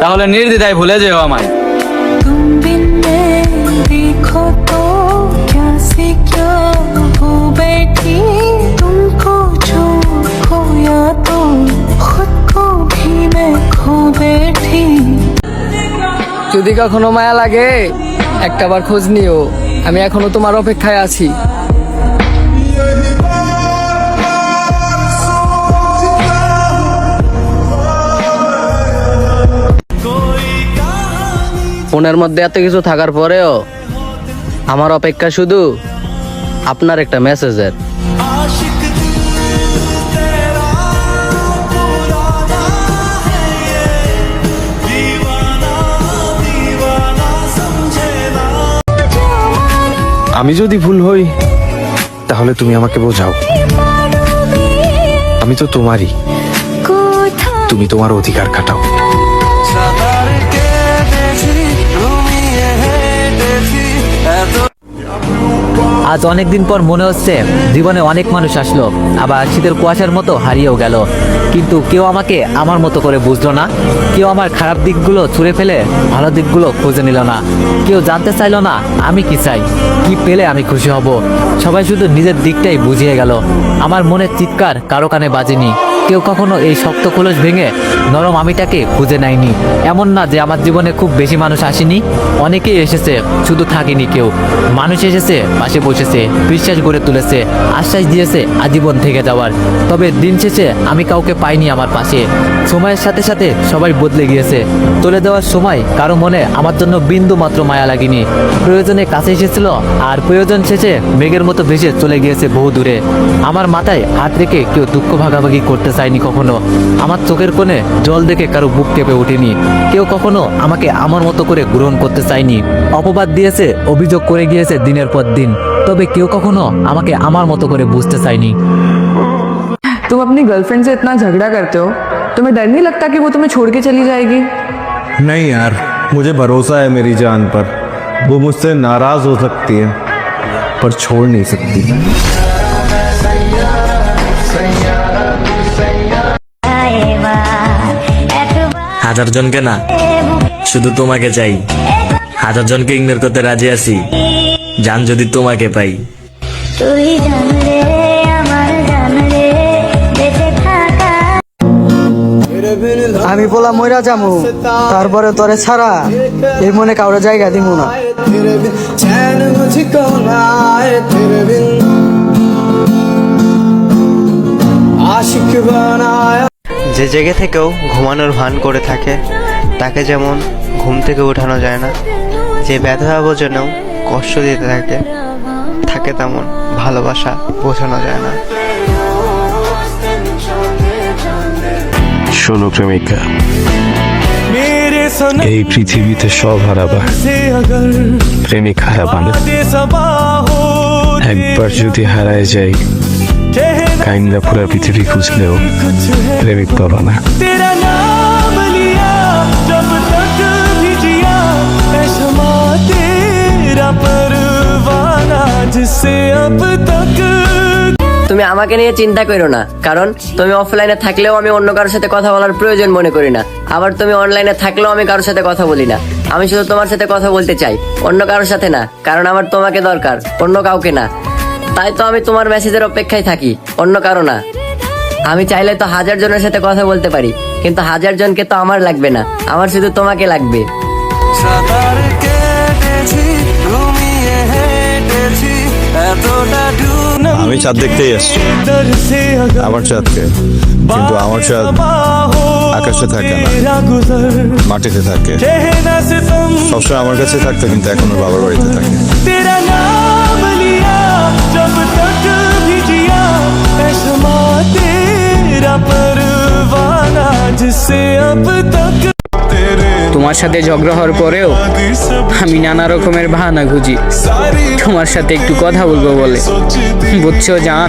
তাহলে নির্দ্বিধায় ভুলে যেও আমায়। যদি কখনো মায়া লাগে একটাবার খোঁজ নিও। আমি এখনও তোমার অপেক্ষায় আছি। ফোনের মধ্যে এত কিছু থাকার পরেও আমার অপেক্ষা শুধু আপনার একটা মেসেজের। আমি যদি ভুল হই, তাহলে তুমি আমাকে বোঝাও। আমি তো তোমারই। তুমি তোমার অধিকার কাটাও আজ অনেকদিন পর মনে হচ্ছে জীবনে অনেক মানুষ আসলো। আবার শীতের কুয়াশার মতো হারিয়েও গেল। কিন্তু কেউ আমাকে আমার মতো করে বুঝলো না। কেউ আমার খারাপ দিকগুলো ছুঁড়ে ফেলে ভালো দিকগুলো খুঁজে নিল না। কেউ জানতে চাইলো না আমি কি চাই, কি পেলে আমি খুশি হব। সবাই শুধু নিজের দিকটাই বুঝিয়ে গেল। আমার মনের চিৎকার কারও কানে বাজেনি। কেউ কখনো এই শক্ত খোলস ভেঙে নরম আমিটাকে খুঁজে নেয়নি। এমন না যে আমার জীবনে খুব বেশি মানুষ আসেনি, অনেকেই এসেছে, শুধু থাকেনি কেউ। মানুষ এসেছে, পাশে বসেছে, বিশ্বাস গড়ে তুলেছে, আশ্বাস দিয়েছে আজীবন থেকে যাওয়ার। তবে দিন শেষে আমি কাউকে পাইনি আমার পাশে। সময়ের সাথে সাথে সবাই বদলে গিয়েছে। চলে যাওয়ার সময় কারও মনে আমার জন্য বিন্দু মাত্র মায়া লাগেনি। প্রয়োজনে কাছে এসেছিল, আর প্রয়োজন শেষে মেঘের মতো ভেসে চলে গিয়েছে বহু দূরে। আমার মাথায় হাত রেখে কেউ দুঃখ ভাগাভাগি করতে চায়নি কখনো। আমার চোখের কোণে জল দেখে কারো বুক কেঁপে ওঠেনি কেউ কখনো আমাকে আমার মতো করে গ্রহণ করতে চায়নি অপবাদ দিয়েছে অভিযোগ করে গিয়েছে দিনের পর দিন তবে কেউ কখনো আমাকে আমার মতো করে বুঝতে চায়নি तुम अपनी गर्लफ्रेंड से इतना झगड़ा करते हो तुम्हें डर नहीं लगता कि वो तुम्हें छोड़ के चली जाएगी नहीं यार मुझे भरोसा है मेरी जान पर वो मुझसे नाराज हो सकती है पर छोड़ नहीं सकती হাজার জনকে না শুধু তোমাকে চাই। হাজার জনকে ইগনোর করতে রাজি আছি। জান যদি তোমাকে পাই। তুই জানলে আমার জানলে বেঁচে থাকা। আমি বলা মইরা যামু তারপরে তোরে ছাড়া এই মনে কাউরে জায়গা দিব না। যে জেগে থেকেও ঘুমানোর ভান করে থাকে তাকে যেমন ঘুম থেকে ওঠানো যায় না যে ব্যথা বোঝানোও কষ্ট দিতে থাকে থাকে তেমন ভালোবাসা বোঝানো যায় না। শোনো প্রেমিকা এই পৃথিবীতে সব হারাবা। প্রেমিক হারাবা না। একবার যদি হারায় যাই কাইন্ডা পুরা পৃথিবী খুঁজলেও প্রেমিক পাবা না তুমি আমাকে নিয়ে চিন্তা করো না কারণ তুমি অফলাইনে থাকলেও আমি অন্য কারোর সাথে কথা বলার প্রয়োজন মনে করি না। আবার তুমি অনলাইনে থাকলেও আমি কারোর সাথে কথা বলি না। আমি শুধু তোমার সাথে কথা বলতে চাই অন্য কারোর সাথে না কারণ আমার তোমাকে দরকার অন্য কাউকে না। তাই তো আমি তোমার মেসেজের অপেক্ষায় থাকি অন্য কারও না। আমি চাইলে তো হাজার জনের সাথে কথা বলতে পারি কিন্তু হাজার জনকে তো আমার লাগবে না আমার শুধু তোমাকে লাগবে। আমি চাঁদ দেখতেই আসছি আমার চাঁদকে। কিন্তু আমার চাঁদ আকাশে থাকে না মাটিতে থাকে। সবসময় আমার কাছে থাকতো কিন্তু এখন বাবার বাড়িতে থাকে। তোমার সাথে ঝগড়া হওয়ার পরেও আমি নানা রকমের বাহানা খুঁজি। তোমার সাথে একটু কথা বলব বলে। বুঝছ, জান?